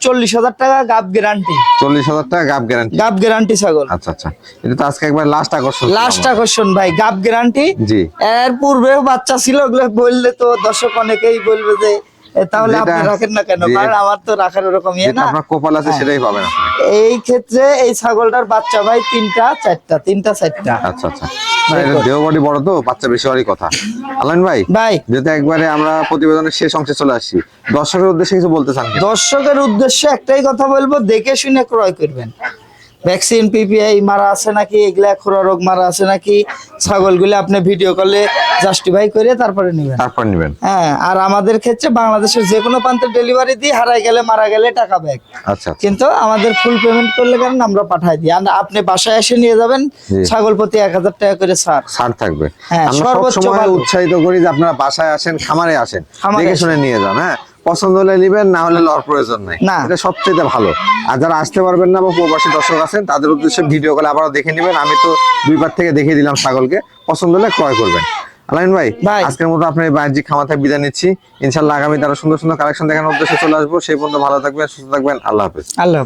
Speaker 1: চল্লিশ হাজার টাকা গাপ গ্যারান্টি
Speaker 3: চল্লিশ হাজার টাকা গাপ গ্যারান্টি
Speaker 1: গাপ গ্যারান্টি ছাগল।
Speaker 3: আচ্ছা আচ্ছা। এটা তো আজকে একবার লাস্ট আকর্ষণ।
Speaker 1: লাস্ট আকর্ষণ ভাই গাপ গ্যারান্টি
Speaker 3: জি।
Speaker 1: এর পূর্বেও বাচ্চা ছিল ওগুলো বললে তো দর্শক অনেকেই বলবে যে তাহলে আপনি রাখেন না কেন? কারণ আমার তো রাখার ওরকম ইয়ে না।
Speaker 3: আপনার কপাল আছে সেটাই পাবেন
Speaker 1: এই ক্ষেত্রে এই ছাগলটার বাচ্চা ভাই তিনটা চারটা তিনটা চারটা।
Speaker 3: আচ্ছা আচ্ছা। না এটা দেহ বডি বড় তো বাচ্চা বেশি হওয়ারই কথা। আলান ভাই
Speaker 1: ভাই।
Speaker 3: যেহেতু একবারে আমরা প্রতিবেদনের শেষ অংশে চলে আসছি দর্শকের উদ্দেশ্যে কিছু বলতে চান
Speaker 1: দর্শকের উদ্দেশ্যে একটাই কথা বলব দেখে শুনে ক্রয় করবেন। ভ্যাকসিন পিপিআই মারা আছে নাকি? এগুলা খুরা রোগ মারা আছে নাকি? ছাগলগুলো আপনি ভিডিও কলে জাস্টিফাই করে তারপরে নেবেন।
Speaker 3: তারপর নিবেন।
Speaker 1: হ্যাঁ আর আমাদের ক্ষেত্রে বাংলাদেশের যে কোনো প্রান্তে ডেলিভারি দিই হারাই গেলে মারা গেলে টাকা ব্যাক
Speaker 3: আচ্ছা আচ্ছা।
Speaker 1: কিন্তু আমাদের ফুল পেমেন্ট করলে কেন? আমরা পাঠাই দিই। আর আপনি বাসায় এসে নিয়ে যাবেন ছাগল প্রতি এক হাজার টাকা করে ছাড়।
Speaker 3: ছাড় থাকবে।
Speaker 1: হ্যাঁ, সর্বোচ্চ
Speaker 3: উৎসাহিত করি যে আপনারা বাসায় আসেন খামারে আসেন দেখে শুনে নিয়ে যান হ্যাঁ। পছন্দ হলে নেবেন না হলে লওয়ার প্রয়োজন নাই।
Speaker 1: না।
Speaker 3: এটা সবচেয়ে ভালো। আর যারা আসতে পারবেন না বা প্রবাসী দর্শক আছেন তাদের উদ্দেশ্যে ভিডিও কলে আবারও দেখে নেবেন। আমি তো দুইবার থেকে দেখিয়ে দিলাম ছাগলকে। পছন্দ হলে ক্রয় করবেন। আলাইন ভাই। আজকের মতো আপনার বাণিজ্যিক থেকে বিদায় নিচ্ছি। ইনশাল্লাহ আগামী তারা সুন্দর সুন্দর কালেকশন দেখানোর উদ্দেশ্যে চলে আসব। সেই পর্যন্ত ভালো থাকবেন সুস্থ থাকবেন। আল্লাহ হাফিজ।
Speaker 1: আল্লাহ।